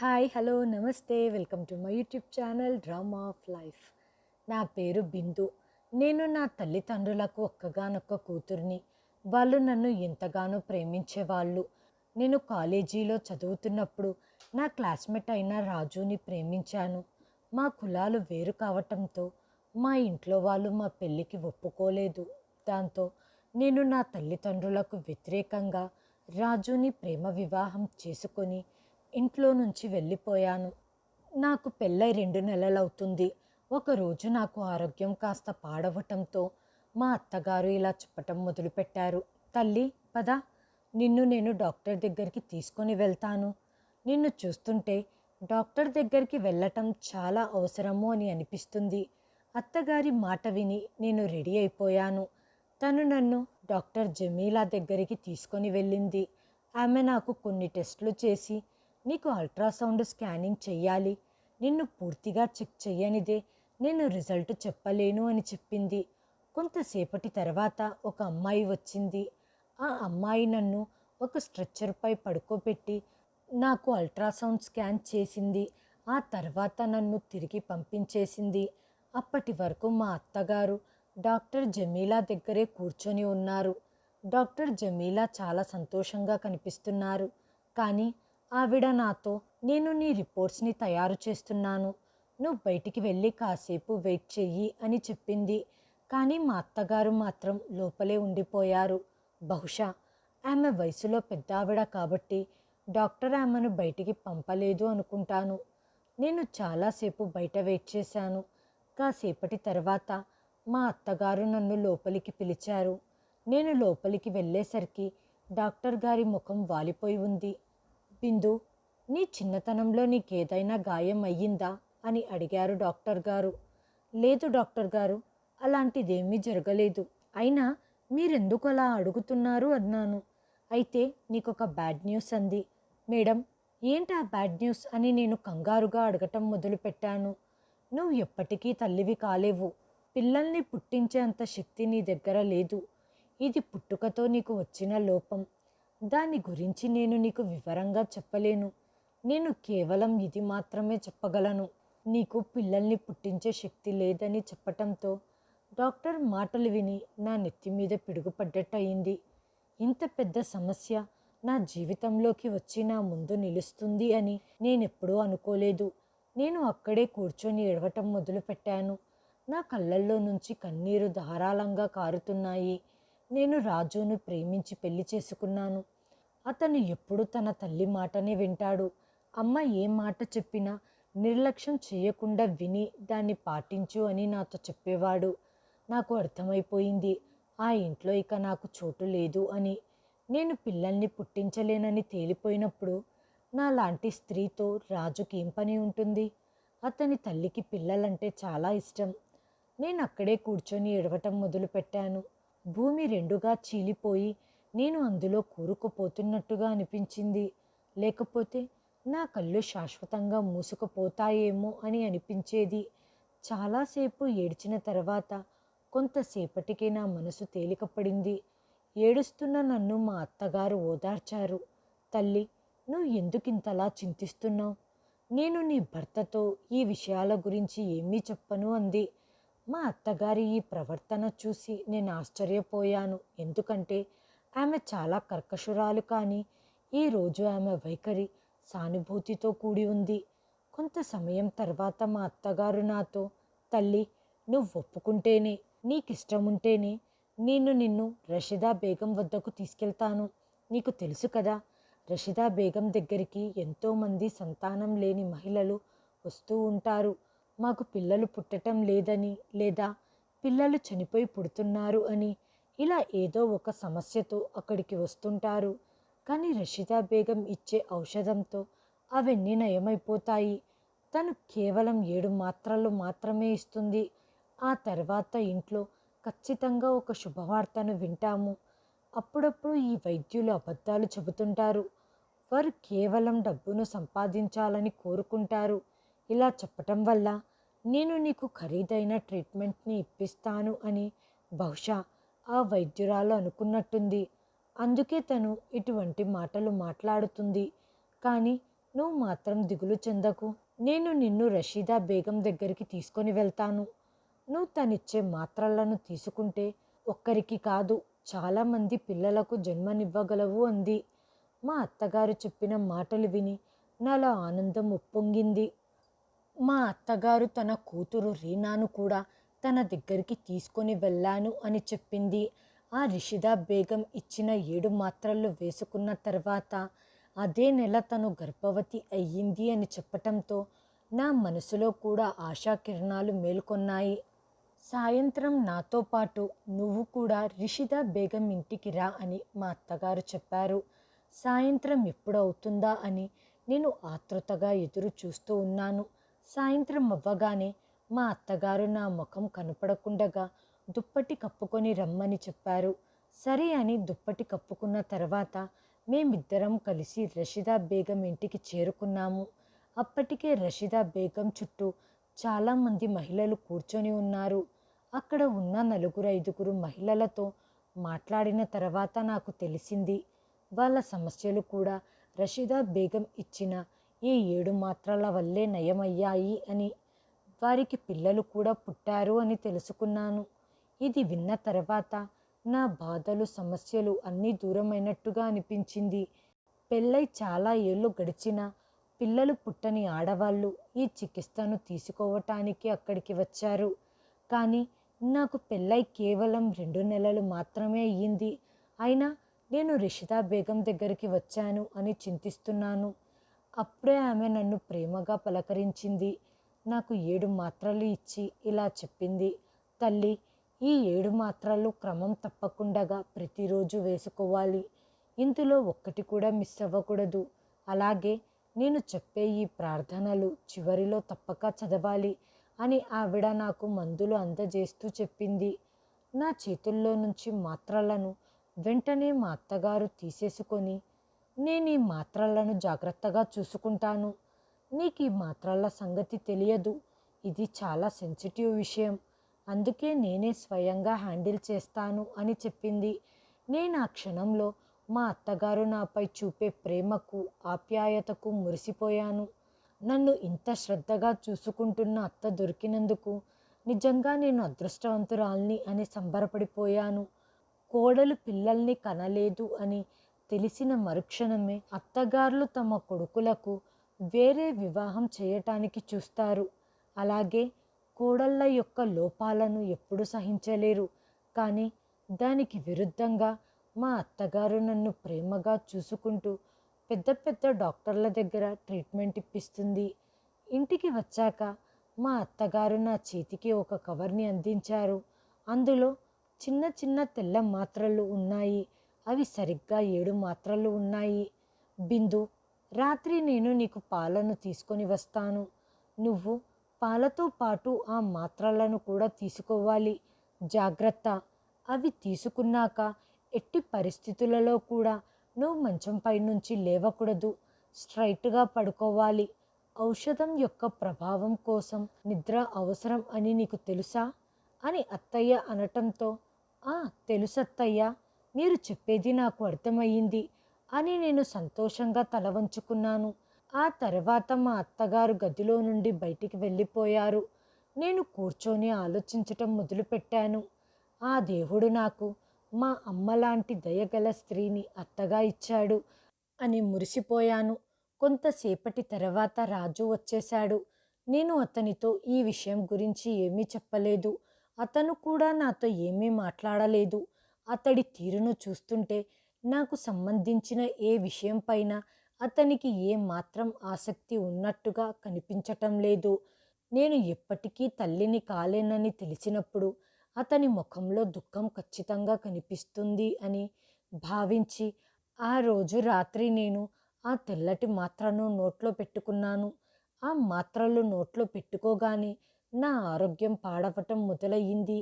Hi hello నమస్తే. Welcome to my YouTube channel drama of life. నా పేరు బిందు. నేను నా తల్లిదండ్రులకు ఒక్కగానొక్క కూతుర్ని. వాళ్ళు నన్ను ఎంతగానో ప్రేమించేవాళ్ళు. నేను కాలేజీలో చదువుతున్నప్పుడు నా క్లాస్మేట్ అయిన రాజుని ప్రేమించాను. మా కులాలు వేరు కావటంతో మా ఇంట్లో వాళ్ళు మా పెళ్ళికి ఒప్పుకోలేదు. దాంతో నేను నా తల్లిదండ్రులకు వ్యతిరేకంగా రాజుని ప్రేమ వివాహం చేసుకొని ఇంట్లో నుంచి వెళ్ళిపోయాను. నాకు పెళ్ళై రెండు నెలలవుతుంది. ఒకరోజు నాకు ఆరోగ్యం కాస్త పాడవటంతో మా అత్తగారు ఇలా చెప్పటం మొదలుపెట్టారు. తల్లి పద. నిన్ను నేను డాక్టర్ దగ్గరికి తీసుకొని వెళ్తాను. నిన్ను చూస్తుంటే డాక్టర్ దగ్గరికి వెళ్ళటం చాలా అవసరము అని అనిపిస్తుంది. అత్తగారి మాట విని నేను రెడీ అయిపోయాను. తను నన్ను డాక్టర్ జమీలా దగ్గరికి తీసుకొని వెళ్ళింది. ఆమె నాకు కొన్ని టెస్టులు చేసి నీకు అల్ట్రాసౌండ్ స్కానింగ్ చెయ్యాలి. నిన్ను పూర్తిగా చెక్ చెయ్యనిదే. నేను రిజల్ట్ చెప్పలేను అని చెప్పింది. కొంతసేపటి తర్వాత ఒక అమ్మాయి వచ్చింది. ఆ అమ్మాయి నన్ను ఒక స్ట్రెచ్చర్పై పడుకోబెట్టి నాకు అల్ట్రాసౌండ్ స్కాన్ చేసింది. ఆ తర్వాత నన్ను తిరిగి పంపించేసింది. అప్పటి వరకు మా అత్తగారు డాక్టర్ జమీలా దగ్గరే కూర్చొని ఉన్నారు. డాక్టర్ జమీలా చాలా సంతోషంగా కనిపిస్తున్నారు. కానీ ఆవిడ నాతో నేను నీ రిపోర్ట్స్ని తయారు చేస్తున్నాను. నువ్వు బయటికి వెళ్ళి కాసేపు వెయిట్ చెయ్యి అని చెప్పింది. కానీ మా అత్తగారు మాత్రం లోపలే ఉండిపోయారు. బహుశా ఆమె వయసులో పెద్ద ఆవిడ కాబట్టి డాక్టర్ ఆమెను బయటికి పంపలేదు అనుకుంటాను. నేను చాలాసేపు బయట వెయిట్ చేశాను. కాసేపటి తర్వాత మా అత్తగారు నన్ను లోపలికి పిలిచారు. నేను లోపలికి వెళ్ళేసరికి డాక్టర్ గారి ముఖం వాలిపోయి ఉంది. బిందు నీ చిన్నతనంలో నీకేదైనా గాయం అయ్యిందా అని అడిగారు డాక్టర్ గారు. లేదు డాక్టర్ గారు అలాంటిదేమీ జరగలేదు. అయినా మీరెందుకు అలా అడుగుతున్నారు అన్నాను. అయితే నీకొక బ్యాడ్ న్యూస్ అంది. మేడం ఏంటి ఆ బ్యాడ్ న్యూస్ అని నేను కంగారుగా అడగటం మొదలుపెట్టాను. నువ్వు ఎప్పటికీ తల్లివి కాలేవు. పిల్లల్ని పుట్టించే అంత శక్తి నీ దగ్గర లేదు. ఇది పుట్టుకతో నీకు వచ్చిన లోపం. దాని గురించి నేను నీకు వివరంగా చెప్పలేను. నేను కేవలం ఇది మాత్రమే చెప్పగలను. నీకు పిల్లల్ని పుట్టించే శక్తి లేదని చెప్పటంతో డాక్టర్ మాటలు విని నా నెత్తి మీద పిడుగుపడ్డట్టు అయింది ఇంత పెద్ద సమస్య నా జీవితంలోకి వచ్చి నా ముందు నిలుస్తుంది అని నేనెప్పుడూ అనుకోలేదు. నేను అక్కడే కూర్చొని ఏడవటం మొదలుపెట్టాను. నా కళ్ళల్లో నుంచి కన్నీరు ధారాళంగా కారుతున్నాయి. నేను రాజును ప్రేమించి పెళ్ళి చేసుకున్నాను. అతను ఎప్పుడు తన తల్లి మాటనే వింటాడు. అమ్మ ఏ మాట చెప్పినా నిర్లక్ష్యం చేయకుండా విని దాన్ని పాటించు అని నాతో చెప్పేవాడు. నాకు అర్థమైపోయింది. ఆ ఇంట్లో ఇక నాకు చోటు లేదు అని. నేను పిల్లల్ని పుట్టించలేనని తేలిపోయినప్పుడు నా లాంటి స్త్రీతో రాజుకి ఏం పని ఉంటుంది? అతని తల్లికి పిల్లలంటే చాలా ఇష్టం. నేను అక్కడే కూర్చొని ఎడవటం మొదలుపెట్టాను. భూమి రెండుగా చీలిపోయి నేను అందులో కూరుకుపోతున్నట్టుగా అనిపించింది. లేకపోతే నా కళ్ళు శాశ్వతంగా మూసుకుపోతాయేమో అని అనిపించేది. చాలాసేపు ఏడ్చిన తర్వాత కొంతసేపటికి నా మనసు తేలికపడింది. ఏడుస్తున్న నన్ను మా అత్తగారు ఓదార్చారు. తల్లి నువ్వు ఎందుకింతలా చింతిస్తున్నావు? నేను నీ భర్తతో ఈ విషయాల గురించి ఏమీ చెప్పను అంది. మా అత్తగారి ఈ ప్రవర్తన చూసి నేను ఆశ్చర్యపోయాను. ఎందుకంటే ఆమె చాలా కర్కశురాలు కానీ ఈరోజు ఆమె వైఖరి సానుభూతితో కూడి ఉంది. కొంత సమయం తర్వాత మా అత్తగారు నాతో తల్లి నువ్వు ఒప్పుకుంటేనే నీకిష్టం ఉంటేనే నేను నిన్ను రషిదా బేగం వద్దకు తీసుకెళ్తాను. నీకు తెలుసు కదా రషిదా బేగం దగ్గరికి ఎంతోమంది సంతానం లేని మహిళలు వస్తూ ఉంటారు. మాకు పిల్లలు పుట్టటం లేదని లేదా పిల్లలు చనిపోయి పుడుతున్నారు అని ఇలా ఏదో ఒక సమస్యతో అక్కడికి వస్తుంటారు. కానీ రషిదా బేగం ఇచ్చే ఔషధంతో అవన్నీ నయమైపోతాయి. తను కేవలం ఏడు మాత్రలు మాత్రమే ఇస్తుంది. ఆ తర్వాత ఇంట్లో ఖచ్చితంగా ఒక శుభవార్తను వింటాము. అప్పుడప్పుడు ఈ వైద్యులు అబద్ధాలు చెబుతుంటారు. వారు కేవలం డబ్బును సంపాదించాలని కోరుకుంటారు. ఇలా చెప్పటం వల్ల నేను నీకు ఖరీదైన ట్రీట్మెంట్ని ఇప్పిస్తాను అని బహుశా ఆ వైద్యురాలు అనుకున్నట్టుంది. అందుకే తను ఇటువంటి మాటలు మాట్లాడుతుంది. కానీ నువ్వు మాత్రం దిగులు చెందకు. నేను నిన్ను రషీదా బేగం దగ్గరికి తీసుకొని వెళ్తాను. నువ్వు తనిచ్చే మాత్రలను తీసుకుంటే ఒక్కరికి కాదు చాలామంది పిల్లలకు జన్మనివ్వగలవు అంది. మా అత్తగారు చెప్పిన మాటలు విని నాలో ఆనందం ఉప్పొంగింది. మా అత్తగారు తన కూతురు రీనాను కూడా తన దగ్గరికి తీసుకొని వెళ్ళాను అని చెప్పింది. ఆ రిషిదా బేగం ఇచ్చిన ఏడు మాత్రలు వేసుకున్న తర్వాత అదే నెల తను గర్భవతి అయ్యింది అని చెప్పటంతో నా మనసులో కూడా ఆశాకిరణాలు మేల్కొన్నాయి. సాయంత్రం నాతో పాటు నువ్వు కూడా రిషిదా బేగం ఇంటికి రా అని మా అత్తగారు చెప్పారు. సాయంత్రం ఎప్పుడు అవుతుందా అని నేను ఆతృతగా ఎదురు చూస్తూ ఉన్నాను. సాయంత్రం అవ్వగానే మా అత్తగారు నా ముఖం కనపడకుండగా దుప్పటి కప్పుకొని రమ్మని చెప్పారు. సరే అని దుప్పటి కప్పుకున్న తర్వాత మేమిద్దరం కలిసి రషీదా బేగం ఇంటికి చేరుకున్నాము. అప్పటికే రషీదా బేగం చుట్టూ చాలామంది మహిళలు కూర్చొని ఉన్నారు. అక్కడ ఉన్న నలుగురు ఐదుగురు మహిళలతో మాట్లాడిన తర్వాత నాకు తెలిసింది వాళ్ళ సమస్యలు కూడా రషీదా బేగం ఇచ్చిన ఈ ఏడు మాత్రల వల్లే నయమయ్యాయి అని వారికి పిల్లలు కూడా పుట్టారు అని తెలుసుకున్నాను. ఇది విన్న తర్వాత నా బాధలు సమస్యలు అన్నీ దూరమైనట్టుగా అనిపించింది. పెళ్ళై చాలా ఏళ్ళు గడిచినా పిల్లలు పుట్టని ఆడవాళ్ళు ఈ చికిత్సను తీసుకోవటానికి అక్కడికి వచ్చారు. కానీ నాకు పెళ్ళై కేవలం రెండు నెలలు మాత్రమే అయ్యింది. అయినా నేను రిషిదా బేగం దగ్గరికి వచ్చాను అని చింతిస్తున్నాను. అప్పుడే ఆమె నన్ను ప్రేమగా పలకరించింది. నాకు ఏడు మాత్రలు ఇచ్చి ఇలా చెప్పింది. తల్లి ఈ ఏడు మాత్రలు క్రమం తప్పకుండా ప్రతిరోజు వేసుకోవాలి. ఇందులో ఒక్కటి కూడా మిస్ అవ్వకూడదు. అలాగే నేను చెప్పే ఈ ప్రార్థనలు చివరిలో తప్పక చదవాలి అని ఆవిడ నాకు మందులు అందజేస్తూ చెప్పింది. నా చేతుల్లో నుంచి మాత్రలను వెంటనే మా అత్తగారు తీసేసుకొని నేను ఈ మాత్రలను జాగ్రత్తగా చూసుకుంటాను. నీకు ఈ మాత్రల సంగతి తెలియదు. ఇది చాలా సెన్సిటివ్ విషయం. అందుకే నేనే స్వయంగా హ్యాండిల్ చేస్తాను అని చెప్పింది. నేను ఆ క్షణంలో మా అత్తగారు నాపై చూపే ప్రేమకు ఆప్యాయతకు మురిసిపోయాను. నన్ను ఇంత శ్రద్ధగా చూసుకుంటున్న అత్త దొరికినందుకు నిజంగా నేను అదృష్టవంతురాల్ని అని సంబరపడిపోయాను. కోడలు పిల్లల్ని కనలేదు అని తెలిసిన మరుక్షణమే అత్తగారులు తమ కొడుకులకు వేరే వివాహం చేయటానికి చూస్తారు. అలాగే కోడళ్ళ యొక్క లోపాలను ఎప్పుడు సహించలేరు. కానీ దానికి విరుద్ధంగా మా అత్తగారు నన్ను ప్రేమగా చూసుకుంటూ పెద్ద పెద్ద డాక్టర్ల దగ్గర ట్రీట్మెంట్ ఇప్పిస్తుంది. ఇంటికి వచ్చాక మా అత్తగారు నా చేతికి ఒక కవర్ని అందించారు. అందులో చిన్న చిన్న తెల్ల మాత్రలు ఉన్నాయి. అవి సరిగ్గా ఏడు మాత్రలు ఉన్నాయి. బిందు రాత్రి నేను నీకు పాలను తీసుకొని వస్తాను. నువ్వు పాలతో పాటు ఆ మాత్రలను కూడా తీసుకోవాలి. జాగ్రత్త. అవి తీసుకున్నాక ఎట్టి పరిస్థితులలో కూడా నువ్వు మంచంపై నుంచి లేవకూడదు. స్ట్రైట్గా పడుకోవాలి. ఔషధం యొక్క ప్రభావం కోసం నిద్ర అవసరం అని నీకు తెలుసా? అని అత్తయ్య అనటంతో ఆ తెలుసత్తయ్య. మీరు చెప్పేది నాకు అర్థమయ్యింది అని నేను సంతోషంగా తల వంచుకున్నాను. ఆ తర్వాత మా అత్తగారు గదిలో నుండి బయటికి వెళ్ళిపోయారు. నేను కూర్చొని ఆలోచించటం మొదలుపెట్టాను. ఆ దేవుడు నాకు మా అమ్మ లాంటి దయగల స్త్రీని అత్తగా ఇచ్చాడు అని మురిసిపోయాను. కొంతసేపటి తర్వాత రాజు వచ్చేశాడు. నేను అతనితో ఈ విషయం గురించి ఏమీ చెప్పలేదు. అతను కూడా నాతో ఏమీ మాట్లాడలేదు. అతడి తీరును చూస్తుంటే నాకు సంబంధించిన ఏ విషయం పైన అతనికి ఏ మాత్రం ఆసక్తి ఉన్నట్టుగా కనిపించటం లేదు. నేను ఎప్పటికీ తల్లిని కాలేనని తెలిసినప్పుడు అతని ముఖంలో దుఃఖం ఖచ్చితంగా కనిపిస్తుంది అని భావించి ఆ రోజు రాత్రి నేను ఆ తెల్లటి మాత్రను నోట్లో పెట్టుకున్నాను. ఆ మాత్రలు నోట్లో పెట్టుకోగానే నా ఆరోగ్యం పాడవటం మొదలయ్యింది.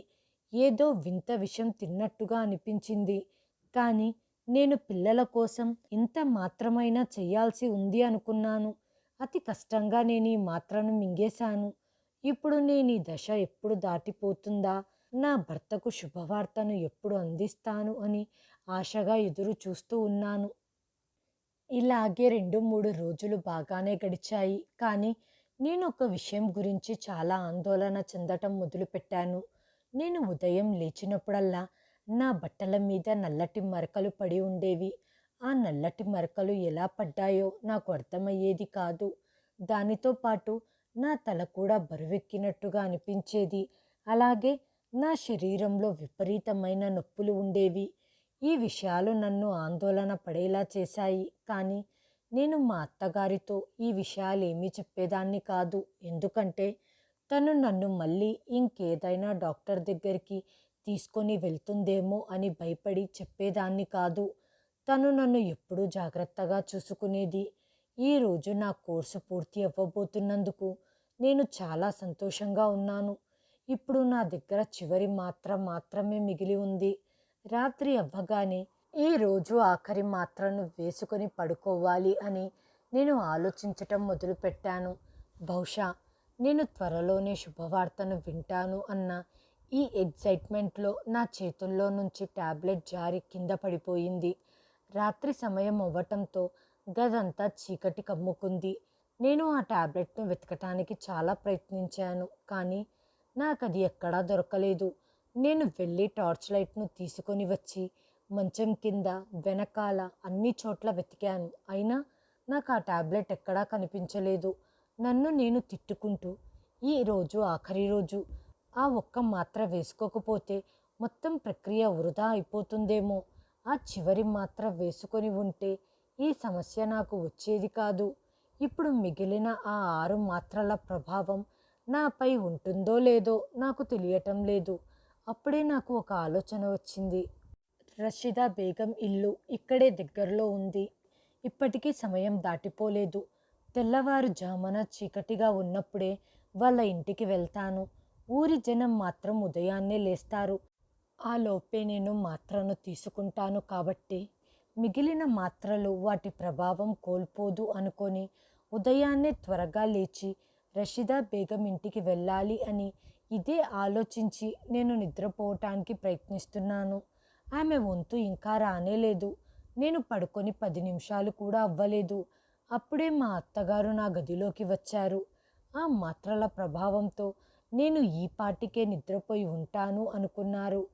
ఏదో వింత విషం తిన్నట్టుగా అనిపించింది. కానీ నేను పిల్లల కోసం ఇంత మాత్రమైనా చేయాల్సి ఉంది అనుకున్నాను. అతి కష్టంగా నేను ఈ మాత్రను మింగేశాను. ఇప్పుడు నేను ఈ దశ ఎప్పుడు దాటిపోతుందా? నా భర్తకు శుభవార్తను ఎప్పుడు అందిస్తాను అని ఆశగా ఎదురు చూస్తూ ఉన్నాను. ఇలాగే రెండు మూడు రోజులు బాగానే గడిచాయి. కానీ నేను ఒక విషయం గురించి చాలా ఆందోళన చెందటం మొదలుపెట్టాను. నేను ఉదయం లేచినప్పుడల్లా నా బట్టల మీద నల్లటి మరకలు పడి ఉండేవి. ఆ నల్లటి మరకలు ఎలా పడ్డాయో నాకు అర్థమయ్యేది కాదు. దానితో పాటు నా తల కూడా బరువెక్కినట్టుగా అనిపించేది. అలాగే నా శరీరంలో విపరీతమైన నొప్పులు ఉండేవి. ఈ విషయాలు నన్ను ఆందోళన పడేలా చేశాయి. కానీ నేను మా అత్తగారితో ఈ విషయాలు ఏమీ చెప్పేదాన్ని కాదు. ఎందుకంటే తను నన్ను మళ్ళీ ఇంకేదైనా డాక్టర్ దగ్గరికి తీసుకొని వెళ్తుందేమో అని భయపడి చెప్పేదాన్ని కాదు. తను నన్ను ఎప్పుడూ జాగ్రత్తగా చూసుకునేది. ఈరోజు నా కోర్సు పూర్తి అవ్వబోతున్నందుకు నేను చాలా సంతోషంగా ఉన్నాను. ఇప్పుడు నా దగ్గర చివరి మాత్ర మాత్రమే మిగిలి ఉంది. రాత్రి అవ్వగానే ఈ రోజు ఆఖరి మాత్రను వేసుకొని పడుకోవాలి అని నేను ఆలోచించటం మొదలుపెట్టాను. బహుశా నేను త్వరలోనే శుభవార్తను వింటాను అన్న ఈ ఎగ్జైట్మెంట్లో నా చేతుల్లో నుంచి ట్యాబ్లెట్ జారి కింద పడిపోయింది. రాత్రి సమయం అవ్వటంతో గదంతా చీకటి కమ్ముకుంది. నేను ఆ ట్యాబ్లెట్ను వెతకటానికి చాలా ప్రయత్నించాను కానీ నాకు అది ఎక్కడా దొరకలేదు. నేను వెళ్ళి టార్చ్ లైట్ను తీసుకొని వచ్చి మంచం కింద వెనకాల అన్ని చోట్ల వెతికాను. అయినా నాకు ఆ ట్యాబ్లెట్ ఎక్కడా కనిపించలేదు. నన్ను నేను తిట్టుకుంటూ ఈ రోజు ఆఖరి రోజు ఆ ఒక్క మాత్ర వేసుకోకపోతే మొత్తం ప్రక్రియ వృధా అయిపోతుందేమో. ఆ చివరి మాత్ర వేసుకొని ఉంటే ఈ సమస్య నాకు వచ్చేది కాదు. ఇప్పుడు మిగిలిన ఆ ఆరు మాత్రల ప్రభావం నాపై ఉంటుందో లేదో నాకు తెలియటం లేదు. అప్పుడే నాకు ఒక ఆలోచన వచ్చింది. రషీదా బేగం ఇల్లు ఇక్కడే దగ్గరలో ఉంది. ఇప్పటికీ సమయం దాటిపోలేదు. తెల్లవారుజామున చీకటిగా ఉన్నప్పుడే వాళ్ళ ఇంటికి వెళ్తాను. ఊరి జనం మాత్రం ఉదయాన్నే లేస్తారు. ఆ లోపే నేను మాత్రను తీసుకుంటాను కాబట్టి మిగిలిన మాత్రలు వాటి ప్రభావం కోల్పోదు అనుకొని ఉదయాన్నే త్వరగా లేచి రషీదా బేగం ఇంటికి వెళ్ళాలి అని ఇదే ఆలోచించి నేను నిద్రపోవటానికి ప్రయత్నిస్తున్నాను. ఆమె వంతు ఇంకా రానేలేదు. నేను పడుకొని పది నిమిషాలు కూడా అవ్వలేదు. అప్పుడే మా అత్తగారు నా గదిలోకి వచ్చారు. ఆ మాత్రల ప్రభావంతో నేను ఈ పాటికే నిద్రపోయి ఉంటాను అనుకున్నారు.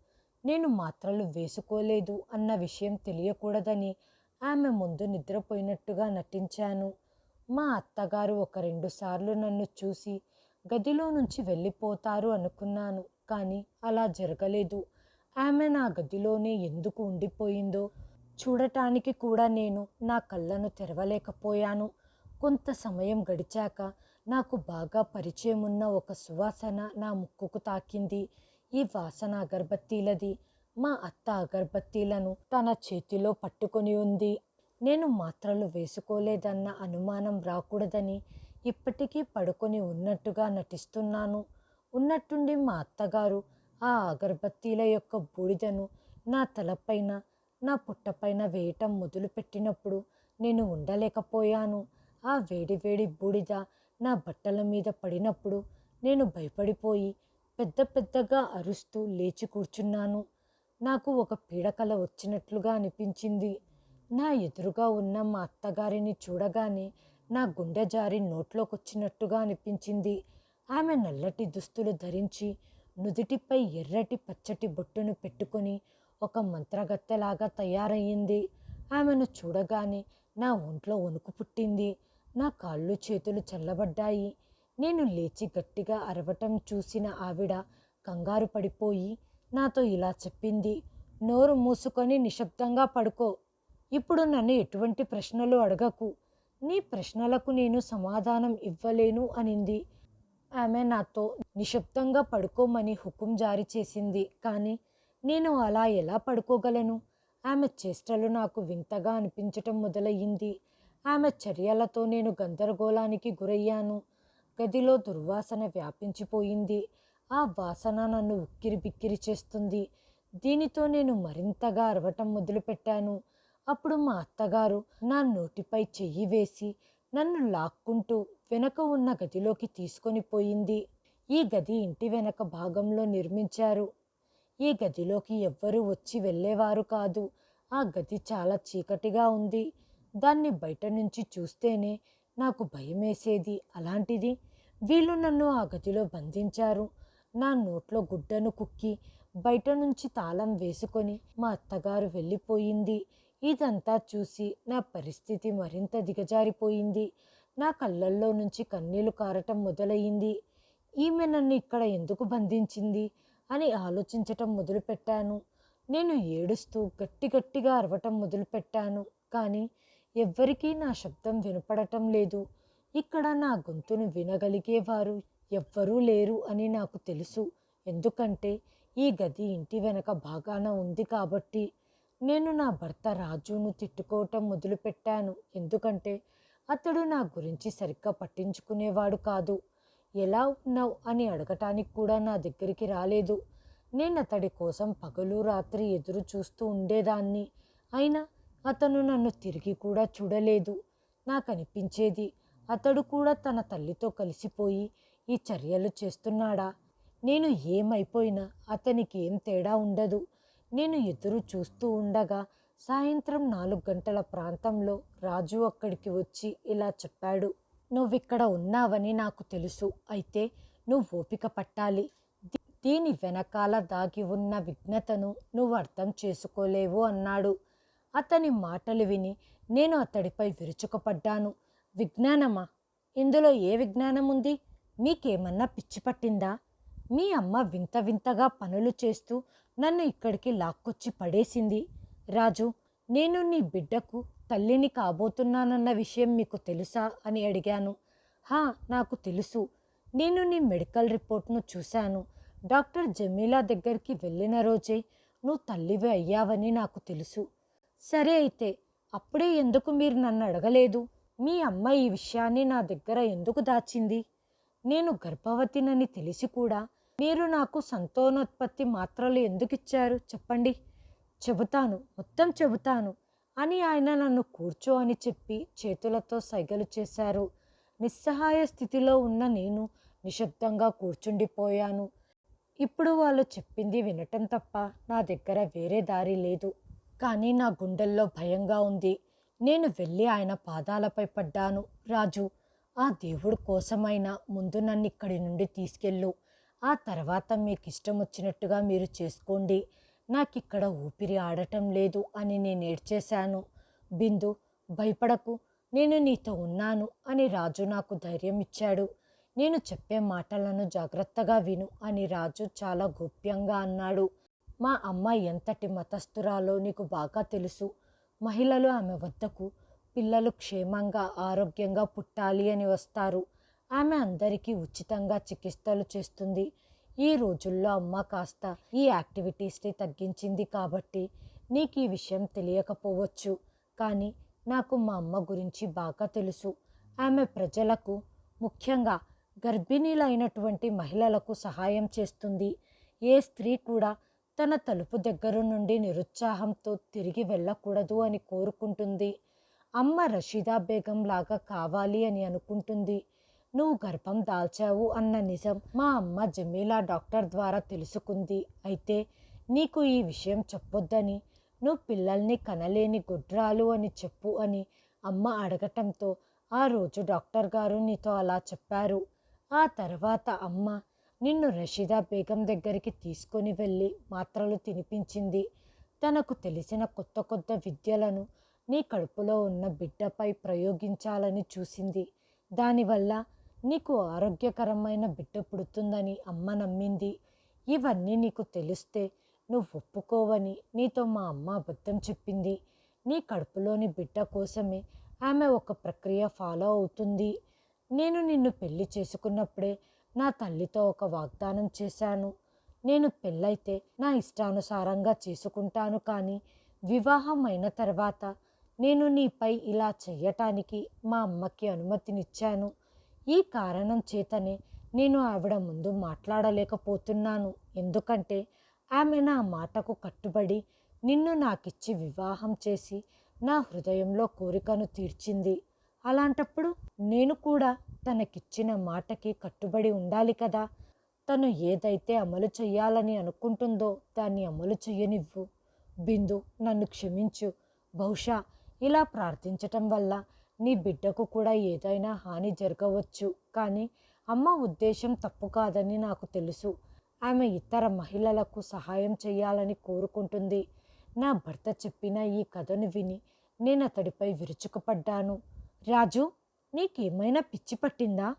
నేను మాత్రలు వేసుకోలేదు అన్న విషయం తెలియకూడదని ఆమె ముందు నిద్రపోయినట్టుగా నటించాను. మా అత్తగారు ఒక రెండు సార్లు నన్ను చూసి గదిలో నుంచి వెళ్ళిపోతారు అనుకున్నాను కానీ అలా జరగలేదు. ఆమె నా గదిలోనే ఎందుకు ఉండిపోయిందో చూడటానికి కూడా నేను నా కళ్ళను తెరవలేకపోయాను. కొంత సమయం గడిచాక నాకు బాగా పరిచయం ఉన్న ఒక సువాసన నా ముక్కుకు తాకింది. ఈ వాసన అగరబత్తీలది. మా అత్త అగరబత్తీలను తన చేతిలో పట్టుకొని ఉంది. నేను మాత్రలు వేసుకోలేదన్న అనుమానం రాకూడదని ఇప్పటికీ పడుకొని ఉన్నట్టుగా నటిస్తున్నాను. ఉన్నట్టుండి మా అత్తగారు ఆ అగరబత్తీల యొక్క బూడిదను నా తలపైన నా పుట్టపైన వేయటం మొదలుపెట్టినప్పుడు నేను ఉండలేకపోయాను. ఆ వేడి వేడి బూడిద నా బట్టల మీద పడినప్పుడు నేను భయపడిపోయి పెద్ద పెద్దగా అరుస్తూ లేచి కూర్చున్నాను. నాకు ఒక పీడకల వచ్చినట్లుగా అనిపించింది. నా ఎదురుగా ఉన్న మా అత్తగారిని చూడగానే నా గుండె జారి నోట్లోకి వచ్చినట్టుగా అనిపించింది. ఆమె నల్లటి దుస్తులు ధరించి నుదుటిపై ఎర్రటి పచ్చటి బొట్టును పెట్టుకొని ఒక మంత్రగత్తెలాగా తయారయ్యింది. ఆమెను చూడగానే నా ఒంట్లో వణుకు పుట్టింది. నా కాళ్ళు చేతులు చల్లబడ్డాయి. నేను లేచి గట్టిగా అరవటం చూసిన ఆవిడ కంగారు పడిపోయి నాతో ఇలా చెప్పింది. నోరు మూసుకొని నిశ్శబ్దంగా పడుకో. ఇప్పుడు నన్ను ఎటువంటి ప్రశ్నలు అడగకు. నీ ప్రశ్నలకు నేను సమాధానం ఇవ్వలేను అనింది. ఆమె నాతో నిశ్శబ్దంగా పడుకోమని హుకుం జారీ చేసింది. కానీ నేను అలా ఎలా పడుకోగలను? ఆమె చేష్టలు నాకు వింతగా అనిపించటం మొదలయ్యింది. ఆమె చర్యలతో నేను గందరగోళానికి గురయ్యాను. గదిలో దుర్వాసన వ్యాపించిపోయింది. ఆ వాసన నన్ను ఉక్కిరి బిక్కిరి చేస్తుంది. దీనితో నేను మరింతగా అరవటం మొదలుపెట్టాను. అప్పుడు మా అత్తగారు నా నోటిపై చెయ్యి వేసి నన్ను లాక్కుంటూ వెనక ఉన్న గదిలోకి తీసుకొని పోయింది. ఈ గది ఇంటి వెనక భాగంలో నిర్మించారు. ఈ గదిలోకి ఎవ్వరూ వచ్చి వెళ్ళేవారు కాదు. ఆ గది చాలా చీకటిగా ఉంది. దాన్ని బయట నుంచి చూస్తేనే నాకు భయమేసేది. అలాంటిది వీళ్ళు నన్ను ఆ గదిలో బంధించారు. నా నోట్లో గుడ్డను కుక్కి బయట నుంచి తాళం వేసుకొని మా అత్తగారు వెళ్ళిపోయింది. ఇదంతా చూసి నా పరిస్థితి మరింత దిగజారిపోయింది. నా కళ్ళల్లో నుంచి కన్నీళ్ళు కారటం మొదలయ్యింది ఈమె నన్ను ఇక్కడ ఎందుకు బంధించింది? అని ఆలోచించటం మొదలుపెట్టాను. నేను ఏడుస్తూ గట్టి గట్టిగా అరవటం మొదలుపెట్టాను. కానీ ఎవ్వరికీ నా శబ్దం వినపడటం లేదు. ఇక్కడ నా గొంతును వినగలిగేవారు ఎవ్వరూ లేరు అని నాకు తెలుసు. ఎందుకంటే ఈ గది ఇంటి వెనక బాగాన ఉంది కాబట్టి నేను నా భర్త రాజును తిట్టుకోవటం మొదలుపెట్టాను. ఎందుకంటే అతడు నా గురించి సరిగ్గా పట్టించుకునేవాడు కాదు. ఎలా ఉన్నావు అని అడగటానికి కూడా నా దగ్గరికి రాలేదు. నేను అతడి కోసం పగలు రాత్రి ఎదురు చూస్తూ ఉండేదాన్ని. అయినా అతను నన్ను తిరిగి కూడా చూడలేదు. నాకు అనిపించేది అతడు కూడా తన తల్లితో కలిసిపోయి ఈ చర్యలు చేస్తున్నాడా? నేను ఏమైపోయినా అతనికి ఏం తేడా ఉండదు. నేను ఎదురు చూస్తూ ఉండగా సాయంత్రం నాలుగు గంటల ప్రాంతంలో రాజు అక్కడికి వచ్చి ఇలా చెప్పాడు. నువ్విక్కడ ఉన్నావని నాకు తెలుసు. అయితే నువ్వు ఓపిక పట్టాలి దీని వెనకాల దాగి ఉన్న విఘ్నతను నువ్వు అర్థం చేసుకోలేవు అన్నాడు. అతని మాటలు విని నేను అతడిపై విరుచుకుపడ్డాను. విజ్ఞానమా? ఇందులో ఏ విజ్ఞానం ఉంది? మీకేమన్నా పిచ్చి పట్టిందా? మీ అమ్మ వింత వింతగా పనులు చేస్తూ నన్ను ఇక్కడికి లాక్కొచ్చి పడేసింది. రాజు నేను నీ బిడ్డకు తల్లిని కాబోతున్నానన్న విషయం మీకు తెలుసా అని అడిగాను. హా నాకు తెలుసు. నేను నీ మెడికల్ రిపోర్ట్ను చూశాను. డాక్టర్ జమీలా దగ్గరికి వెళ్ళిన రోజే నువ్వు తల్లివి అయ్యావని నాకు తెలుసు. సరే అయితే అప్పుడే ఎందుకు మీరు నన్ను అడగలేదు? మీ అమ్మ ఈ విషయాన్ని నా దగ్గర ఎందుకు దాచింది? నేను గర్భవతినని తెలిసి కూడా మీరు నాకు సంతానోత్పత్తి మాత్రలు ఎందుకు ఇచ్చారు? చెప్పండి. చెబుతాను. మొత్తం చెబుతాను. అని ఆయన నన్ను కూర్చో అని చెప్పి చేతులతో సైగలు చేశారు. నిస్సహాయ స్థితిలో ఉన్న నేను నిశ్శబ్దంగా కూర్చుండిపోయాను. ఇప్పుడు వాళ్ళు చెప్పింది వినటం తప్ప నా దగ్గర వేరే దారి లేదు. కానీ నా గుండెల్లో భయంగా ఉంది. నేను వెళ్ళి ఆయన పాదాలపై పడ్డాను. రాజు ఆ దేవుడు కోసమైనా ముందు నన్ను ఇక్కడి నుండి తీసుకెళ్ళు. ఆ తర్వాత మీకు ఇష్టం వచ్చినట్టుగా మీరు చేసుకోండి. నాకు ఇక్కడ ఊపిరి ఆడటం లేదు అని నేను ఏడ్చేశాను. బిందు భయపడకు నేను నీతో ఉన్నాను అని రాజు నాకు ధైర్యం ఇచ్చాడు. నేను చెప్పే మాటలను జాగ్రత్తగా విను అని రాజు చాలా గోప్యంగా అన్నాడు. మా అమ్మ ఎంతటి మతస్థురాలో నీకు బాగా తెలుసు. మహిళలు ఆమె వద్దకు పిల్లలు క్షేమంగా ఆరోగ్యంగా పుట్టాలి అని వస్తారు. ఆమె అందరికీ ఉచితంగా చికిత్సలు చేస్తుంది. ఈ రోజుల్లో అమ్మ కాస్త ఈ యాక్టివిటీస్ని తగ్గించింది కాబట్టి నీకు ఈ విషయం తెలియకపోవచ్చు. కానీ నాకు మా అమ్మ గురించి బాగా తెలుసు. ఆమె ప్రజలకు ముఖ్యంగా గర్భిణీలైనటువంటి మహిళలకు సహాయం చేస్తుంది. ఏ స్త్రీ కూడా తన తలుపు దగ్గర నుండి నిరుత్సాహంతో తిరిగి వెళ్ళకూడదు అని కోరుకుంటుంది. అమ్మ రషీదా బేగం లాగా కావాలి అని అనుకుంటుంది. నువ్వు గర్భం దాల్చావు అన్న నిజం మా అమ్మ జమీలా డాక్టర్ ద్వారా తెలుసుకుంది. అయితే నీకు ఈ విషయం చెప్పొద్దని నువ్వు పిల్లల్ని కనలేని గుడ్రాలు అని చెప్పు అని అమ్మ అడగటంతో ఆ రోజు డాక్టర్ గారు నీతో అలా చెప్పారు. ఆ తర్వాత అమ్మ నిన్ను రషీదా బేగం దగ్గరికి తీసుకొని వెళ్ళి మాత్రలు తినిపించింది. తనకు తెలిసిన కొత్త కొత్త విద్యలను నీ కడుపులో ఉన్న బిడ్డపై ప్రయోగించాలని చూసింది. దానివల్ల నీకు ఆరోగ్యకరమైన బిడ్డ పుడుతుందని అమ్మ నమ్మింది. ఇవన్నీ నీకు తెలిస్తే నువ్వు ఒప్పుకోవని నీతో మా అమ్మ అబద్ధం చెప్పింది. నీ కడుపులోని బిడ్డ కోసమే ఆమె ఒక ప్రక్రియ ఫాలో అవుతుంది. నేను నిన్ను పెళ్ళి చేసుకున్నప్పుడే నా తల్లితో ఒక వాగ్దానం చేశాను. నేను పెళ్ళైతే నా ఇష్టానుసారంగా చేసుకుంటాను కానీ వివాహం అయిన తర్వాత నేను నీపై ఇలా చేయటానికి మా అమ్మకి అనుమతినిచ్చాను. ఈ కారణం చేతనే నేను ఆవిడ ముందు మాట్లాడలేకపోతున్నాను. ఎందుకంటే ఆమె నా మాటకు కట్టుబడి నిన్ను నాకిచ్చి వివాహం చేసి నా హృదయంలో కోరికను తీర్చింది. అలాంటప్పుడు నేను కూడా తనకిచ్చిన మాటకి కట్టుబడి ఉండాలి కదా. తను ఏదైతే అమలు చేయాలని అనుకుంటుందో దాన్ని అమలు చేయనివ్వు బిందు నన్ను క్షమించు. బహుశా ఇలా ప్రార్థించటం వల్ల నీ బిడ్డకు కూడా ఏదైనా హాని జరగవచ్చు. కానీ అమ్మ ఉద్దేశం తప్పు కాదని నాకు తెలుసు. ఆమె ఇతర మహిళలకు సహాయం చేయాలని కోరుకుంటుంది. నా భర్త చెప్పిన ఈ కథను విని నేను అతడిపై విరుచుకుపడ్డాను. రాజు నీకేమైనా పిచ్చి పట్టిందా?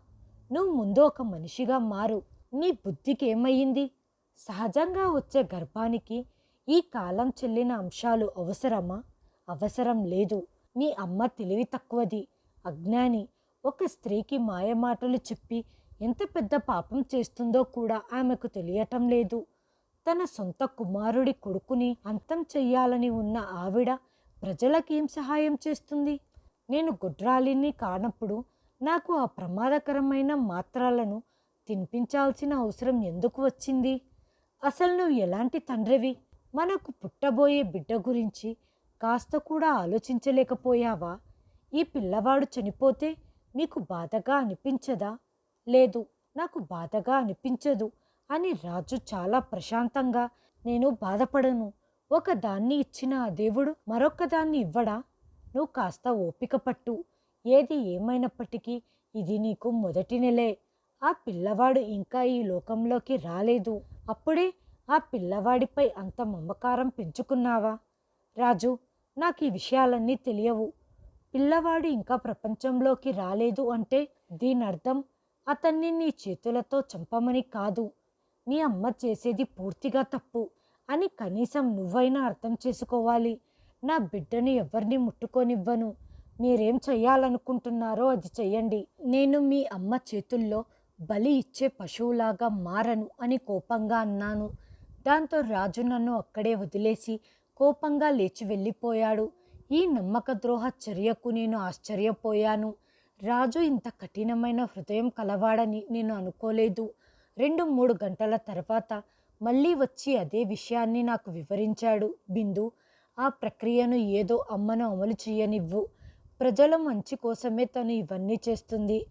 నువ్వు ముందు ఒక మనిషిగా మారు. నీ బుద్ధికి ఏమయ్యింది సహజంగా వచ్చే గర్భానికి ఈ కాలం చెల్లిన అంశాలు అవసరమా? అవసరం లేదు. మీ అమ్మ తెలివి తక్కువది. అజ్ఞాని. ఒక స్త్రీకి మాయమాటలు చెప్పి ఎంత పెద్ద పాపం చేస్తుందో కూడా ఆమెకు తెలియటం లేదు. తన సొంత కుమారుడి కొడుకుని అంతం చెయ్యాలని ఉన్న ఆవిడ ప్రజలకేం సహాయం చేస్తుంది? నేను గుడ్రాలిని కానప్పుడు నాకు ఆ ప్రమాదకరమైన మాత్రలను తినిపించాల్సిన అవసరం ఎందుకు వచ్చింది? అసలు నువ్వు ఎలాంటి తండ్రివి? మనకు పుట్టబోయే బిడ్డ గురించి కాస్త కూడా ఆలోచించలేకపోయావా? ఈ పిల్లవాడు చనిపోతే నీకు బాధగా అనిపించదా? లేదు నాకు బాధగా అనిపించదు అని రాజు చాలా ప్రశాంతంగా నేను బాధపడను ఒక దాన్ని ఇచ్చిన ఆ దేవుడు మరొక దాన్ని ఇవ్వడా? నువ్వు కాస్త ఓపిక పట్టు ఏది ఏమైనప్పటికీ ఇది నీకు మొదటి నెలే. ఆ పిల్లవాడు ఇంకా ఈ లోకంలోకి రాలేదు. అప్పుడే ఆ పిల్లవాడిపై అంత మమకారం పెంచుకున్నావా? రాజు నాకు ఈ విషయాలన్నీ తెలియవు. పిల్లవాడు ఇంకా ప్రపంచంలోకి రాలేదు అంటే దీని అర్థం అతన్ని నీ చేతులతో చంపమని కాదు. మీ అమ్మ చేసేది పూర్తిగా తప్పు అని కనీసం నువ్వైనా అర్థం చేసుకోవాలి. నా బిడ్డను ఎవరిని ముట్టుకొనివ్వను. మీరేం చెయ్యాలనుకుంటున్నారో అది చెయ్యండి. నేను మీ అమ్మ చేతుల్లో బలి ఇచ్చే పశువులాగా మారను అని కోపంగా అన్నాను. దాంతో రాజు నన్ను అక్కడే వదిలేసి కోపంగా లేచి వెళ్ళిపోయాడు. ఈ నమ్మక ద్రోహ చర్యకు నేను ఆశ్చర్యపోయాను. రాజు ఇంత కఠినమైన హృదయం కలవాడని నేను అనుకోలేదు. రెండు మూడు గంటల తర్వాత మళ్ళీ వచ్చి అదే విషయాన్ని నాకు వివరించాడు. బిందు ఆ ప్రక్రియను ఏదో అమ్మను అమలు చేయనివ్వు. ప్రజల మంచి కోసమే తను ఇవన్నీ చేస్తుంది.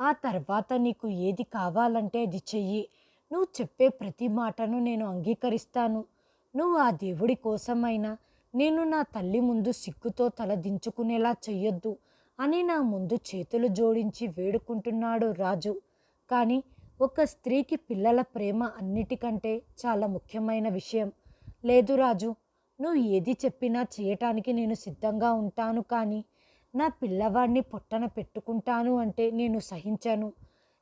ఆ తర్వాత నీకు ఏది కావాలంటే అది చెయ్యి. నువ్వు చెప్పే ప్రతి మాటను నేను అంగీకరిస్తాను. నువ్వు ఆ దేవుడి కోసమైనా నేను నా తల్లి ముందు సిగ్గుతో తలదించుకునేలా చెయ్యొద్దు అని నా ముందు చేతులు జోడించి వేడుకుంటున్నాడు రాజు. కానీ ఒక స్త్రీకి పిల్లల ప్రేమ అన్నిటికంటే చాలా ముఖ్యమైన విషయం. లేదు రాజు నువ్వు ఏది చెప్పినా చేయటానికి నేను సిద్ధంగా ఉంటాను కానీ నా పిల్లవాడిని పొట్టన పెట్టుకుంటాను అంటే నేను సహించను.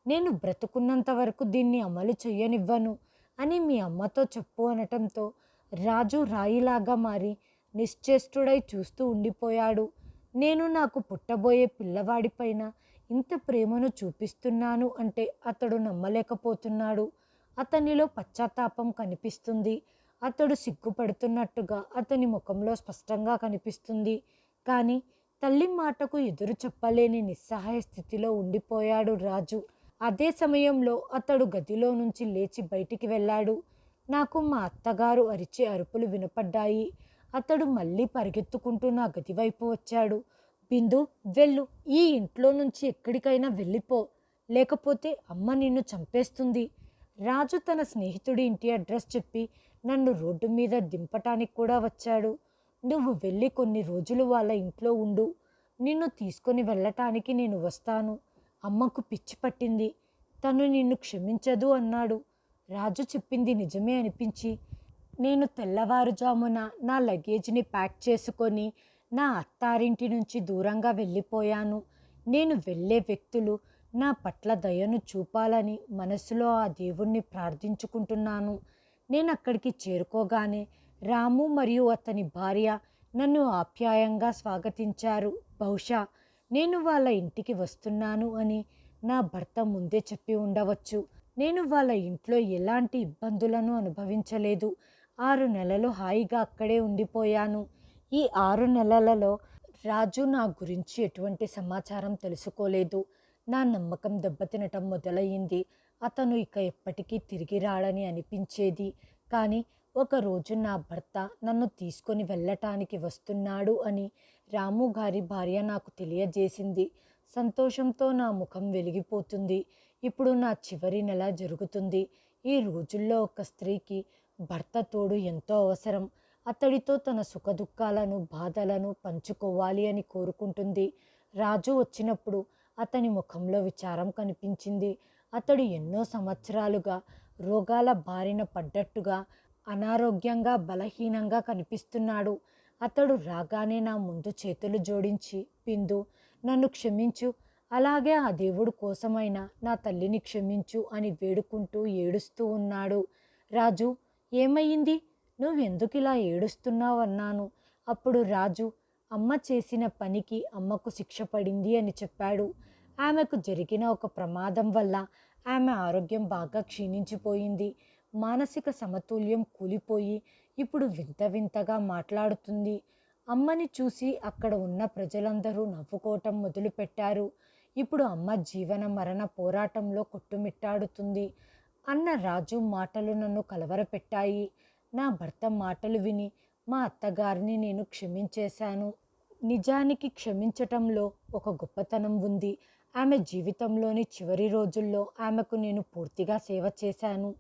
నేను బ్రతుకున్నంత వరకు దీన్ని అమలు చేయనివ్వను అని మీ అమ్మతో చెప్పు అనటంతో రాజు రాయిలాగా మారి నిశ్చేష్టుడై చూస్తూ ఉండిపోయాడు. నేను నాకు పుట్టబోయే పిల్లవాడిపైన ఇంత ప్రేమను చూపిస్తున్నాను అంటే అతడు నమ్మలేకపోతున్నాడు. అతనిలో పశ్చాత్తాపం కనిపిస్తుంది. అతడు సిగ్గుపడుతున్నట్టుగా అతని ముఖంలో స్పష్టంగా కనిపిస్తుంది. కానీ తల్లి మాటకు ఎదురు చెప్పలేని నిస్సహాయ స్థితిలో ఉండిపోయాడు రాజు. అదే సమయంలో అతడు గదిలో నుంచి లేచి బయటికి వెళ్ళాడు. నాకు మా అత్తగారు అరిచే అరుపులు వినపడ్డాయి. అతడు మళ్ళీ పరిగెత్తుకుంటూ నా గది వైపు వచ్చాడు. బిందు వెళ్ళు. ఈ ఇంట్లో నుంచి ఎక్కడికైనా వెళ్ళిపో. లేకపోతే అమ్మ నిన్ను చంపేస్తుంది. రాజు తన స్నేహితుడి ఇంటి అడ్రస్ చెప్పి నన్ను రోడ్డు మీద దింపటానికి కూడా వచ్చాడు. నువ్వు వెళ్ళి కొన్ని రోజులు వాళ్ళ ఇంట్లో ఉండు. నిన్ను తీసుకొని వెళ్ళటానికి నేను వస్తాను. అమ్మకు పిచ్చి పట్టింది. తను నిన్ను క్షమించదు అన్నాడు. రాజు చెప్పింది నిజమే అనిపించి నేను తెల్లవారుజామున నా లగేజ్ని ప్యాక్ చేసుకొని నా అత్తారింటి నుంచి దూరంగా వెళ్ళిపోయాను. నేను వెళ్ళే వ్యక్తులు నా పట్ల దయను చూపాలని మనసులో ఆ దేవుణ్ణి ప్రార్థించుకుంటున్నాను. నేను అక్కడికి చేరుకోగానే రాము మరియు అతని భార్య నన్ను ఆప్యాయంగా స్వాగతించారు. బహుశా నేను వాళ్ళ ఇంటికి వస్తున్నాను అని నా భర్త ముందే చెప్పి ఉండవచ్చు. నేను వాళ్ళ ఇంట్లో ఎలాంటి ఇబ్బందులను అనుభవించలేదు. ఆరు నెలలు హాయిగా అక్కడే ఉండిపోయాను. ఈ ఆరు నెలలలో రాజు నా గురించి ఎటువంటి సమాచారం తెలుసుకోలేదు. నా నమ్మకం దెబ్బతినటం మొదలయ్యింది. అతను ఇక ఎప్పటికీ తిరిగి రాడని అనిపించేది. కానీ ఒకరోజు నా భర్త నన్ను తీసుకొని వెళ్ళటానికి వస్తున్నాడు అని రాము గారి భార్య నాకు తెలియజేసింది. సంతోషంతో నా ముఖం వెలిగిపోతుంది. ఇప్పుడు నా చివరి నెల జరుగుతుంది. ఈ రోజుల్లో ఒక స్త్రీకి భర్త తోడు ఎంతో అవసరం. అతడితో తన సుఖదుఖాలను బాధలను పంచుకోవాలి అని కోరుకుంటుంది. రాజు వచ్చినప్పుడు అతని ముఖంలో విచారం కనిపించింది. అతడు ఎన్నో సంవత్సరాలుగా రోగాల బారిన పడ్డట్టుగా అనారోగ్యంగా బలహీనంగా కనిపిస్తున్నాడు. అతడు రాగానే నా ముందు చేతులు జోడించి బిందు నన్ను క్షమించు. అలాగే ఆ దేవుడు కోసమైనా నా తల్లిని క్షమించు అని వేడుకుంటూ ఏడుస్తూ ఉన్నాడు. రాజు ఏమయ్యింది? నువ్వెందుకు ఇలా ఏడుస్తున్నావన్నాను. అప్పుడు రాజు అమ్మ చేసిన పనికి అమ్మకు శిక్ష పడింది అని చెప్పాడు. ఆమెకు జరిగిన ఒక ప్రమాదం వల్ల ఆమె ఆరోగ్యం బాగా క్షీణించిపోయింది. మానసిక సమతుల్యం కూలిపోయి ఇప్పుడు వింత వింతగా మాట్లాడుతుంది. అమ్మని చూసి అక్కడ ఉన్న ప్రజలందరూ నవ్వుకోవటం మొదలుపెట్టారు. ఇప్పుడు అమ్మ జీవన మరణ పోరాటంలో కొట్టుమిట్టాడుతుంది అన్న రాజు మాటలు నన్ను కలవరపెట్టాయి. నా భర్త మాటలు విని మా అత్తగారిని నేను క్షమించేశాను. నిజానికి క్షమించటంలో ఒక గొప్పతనం ఉంది. ఆమె జీవితంలోని చివరి రోజుల్లో ఆమెకు నేను పూర్తిగా సేవ చేశాను.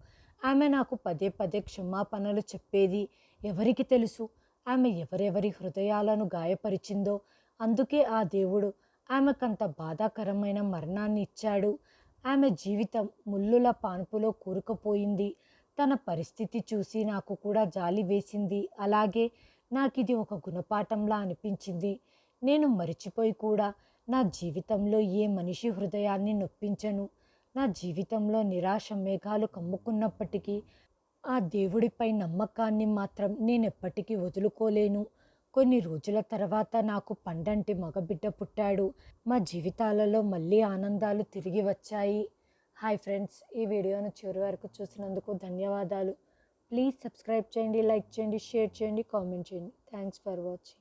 ఆమె నాకు పదే పదే క్షమాపణలు చెప్పేది ఎవరికి తెలుసు? ఆమె ఎవరెవరి హృదయాలను గాయపరిచిందో? అందుకే ఆ దేవుడు ఆమెకంత బాధాకరమైన మరణాన్ని ఇచ్చాడు ఆమె జీవితం ముల్లుల పాన్పులో కూరుకుపోయింది. తన పరిస్థితి చూసి నాకు కూడా జాలి వేసింది. అలాగే నాకు ఇది ఒక గుణపాఠంలా అనిపించింది. నేను మరిచిపోయి కూడా నా జీవితంలో ఏ మనిషి హృదయాన్ని నొప్పించను. నా జీవితంలో నిరాశ మేఘాలు కమ్ముకున్నప్పటికీ ఆ దేవుడిపై నమ్మకాన్ని మాత్రం నేను ఎప్పటికీ వదులుకోలేను. కొన్ని రోజుల తర్వాత నాకు పండంటి మగబిడ్డ పుట్టాడు. మా జీవితాలలో మళ్ళీ ఆనందాలు తిరిగి వచ్చాయి. హాయ్ ఫ్రెండ్స్ ఈ వీడియోను చివరి వరకు చూసినందుకు ధన్యవాదాలు. ప్లీజ్ సబ్స్క్రైబ్ చేయండి లైక్ చేయండి షేర్ చేయండి కామెంట్ చేయండి. Thanks for watching